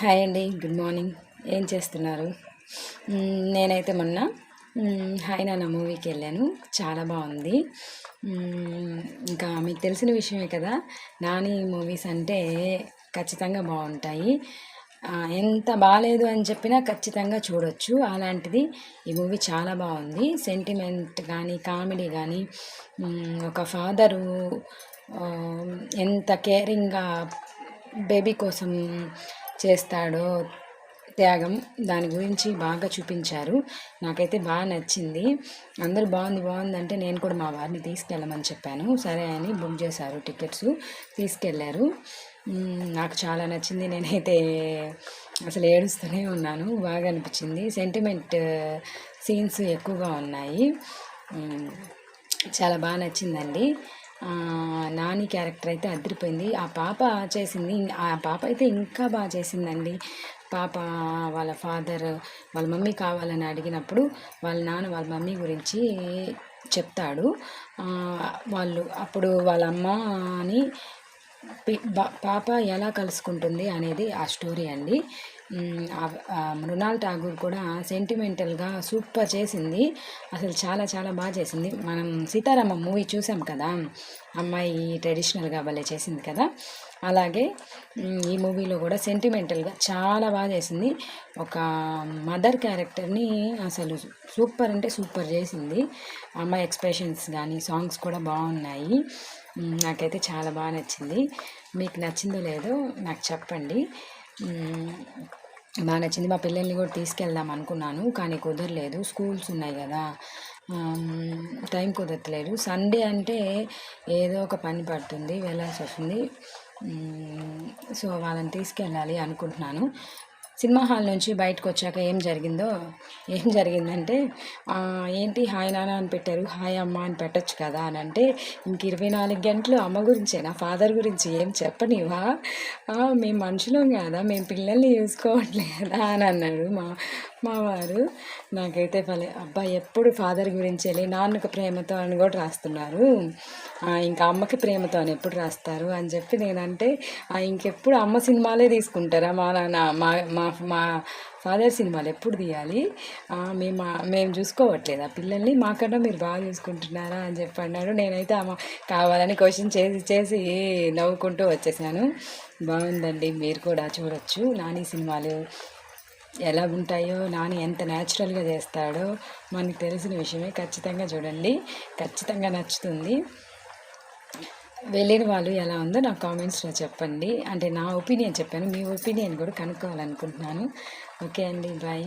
Hi అండి good morning. ఏం చేస్తున్నారు? నేనైతే మొన్న హాయ్ నాన్న మూవీకి వెళ్ళాను. చాలా బాగుంది. ఇంకా మీకు తెలిసిన విషయమే కదా నాని మూవీస్ అంటే ఖచ్చితంగా బాగుంటాయి. ఎంత బాగాలేదు అని చెప్పినా ఖచ్చితంగా చూడొచ్చు. అలాంటిది ఈ మూవీ చాలా బాగుంది. సెంటిమెంట్ కానీ కామెడీ కానీ ఒక ఫాదరు ఎంత కేరింగ్గా బేబీ కోసం చేస్తాడో త్యాగం దాని గురించి బాగా చూపించారు. నాకైతే బాగా నచ్చింది. అందరూ బాగుంది బాగుంది అంటే నేను కూడా మా వారిని తీసుకెళ్ళమని చెప్పాను. సరే అని బుక్ చేశారు టికెట్స్ తీసుకెళ్ళారు. నాకు చాలా నచ్చింది. నేనైతే అసలు ఏడుస్తూనే ఉన్నాను. బాగా అనిపించింది. సెంటిమెంట్ సీన్స్ ఎక్కువగా ఉన్నాయి. చాలా బాగా నచ్చిందండి. నాని క్యారెక్టర్ అయితే అదిరిపోయింది. ఆ పాప చేసింది ఆ పాప అయితే ఇంకా బాగా చేసిందండి. పాప వాళ్ళ ఫాదర్ వాళ్ళ మమ్మీ కావాలని అడిగినప్పుడు వాళ్ళ నాన్న వాళ్ళ మమ్మీ గురించి చెప్తాడు. వాళ్ళు అప్పుడు వాళ్ళ అమ్మని పాప ఎలా కలుసుకుంటుంది అనేది ఆ స్టోరీ అండి. మృణాల్ ఠాగూర్ కూడా సెంటిమెంటల్గా సూపర్ చేసింది. అసలు చాలా చాలా బాగా చేసింది. మనం సీతారామ మూవీ చూసాం కదా? అమ్మాయి ట్రెడిషనల్గా భలే చేసింది కదా? అలాగే ఈ మూవీలో కూడా సెంటిమెంటల్గా చాలా బాగా చేసింది. ఒక మదర్ క్యారెక్టర్ని అసలు సూపర్ అంటే సూపర్ చేసింది. అమ్మాయి ఎక్స్ప్రెషన్స్ కానీ సాంగ్స్ కూడా బాగున్నాయి. నాకైతే చాలా బాగా నచ్చింది. మీకు నచ్చిందో లేదో నాకు చెప్పండి. బాగా నచ్చింది. మా పిల్లల్ని కూడా తీసుకెళ్దాం అనుకున్నాను కానీ కుదరలేదు. స్కూల్స్ ఉన్నాయి కదా. టైం కుదరట్లేదు. సండే అంటే ఏదో ఒక పని పడుతుంది వెళ్ళాల్సి వస్తుంది. సో వాళ్ళని తీసుకెళ్ళాలి అనుకుంటున్నాను. సినిమా హాల్ నుంచి బయటకు వచ్చాక ఏం జరిగిందో ఏం జరిగిందంటే ఏంటి హాయ్ నాన్న అని పెట్టారు హాయ్ అమ్మ అని పెట్టొచ్చు కదా అని అంటే ఇంక ఇరవై నాలుగు గంటలు అమ్మ గురించే నా ఫాదర్ గురించి ఏం చెప్పనివా మేము మనుషులం కదా మేము పిల్లల్ని చూసుకోవట్లేదా అని అన్నాడు మా మా వారు నాకైతే భలే అబ్బా ఎప్పుడు ఫాదర్ గురించి వెళ్ళి నాన్నకు ప్రేమతో అని కూడా రాస్తున్నారు. ఇంకా అమ్మకి ప్రేమతో అని ఎప్పుడు రాస్తారు అని చెప్పి నేనంటే ఇంకెప్పుడు అమ్మ సినిమాలే తీసుకుంటారా? మా నాన్న మా మా మా ఫాదర్ సినిమాలు ఎప్పుడు తీయాలి? మేము మేము చూసుకోవట్లేదు. ఆ పిల్లల్ని మాకన్నా మీరు బాగా చూసుకుంటున్నారా అని చెప్పి అన్నాడు. నేనైతే అమ్మ కావాలని క్వశ్చన్ చేసి చేసి నవ్వుకుంటూ వచ్చేసాను. బాగుందండి మీరు కూడా చూడొచ్చు. నాని సినిమాలు ఎలా ఉంటాయో నాని ఎంత న్యాచురల్గా చేస్తాడో మనకు తెలిసిన విషయమే ఖచ్చితంగా చూడండి. ఖచ్చితంగా నచ్చుతుంది. వెళ్ళిన వాళ్ళు ఎలా ఉందో నా కామెంట్స్లో చెప్పండి. అంటే నా ఒపీనియన్ చెప్పాను మీ ఒపీనియన్ కూడా కనుక్కోవాలనుకుంటున్నాను. ఓకే అండి బాయ్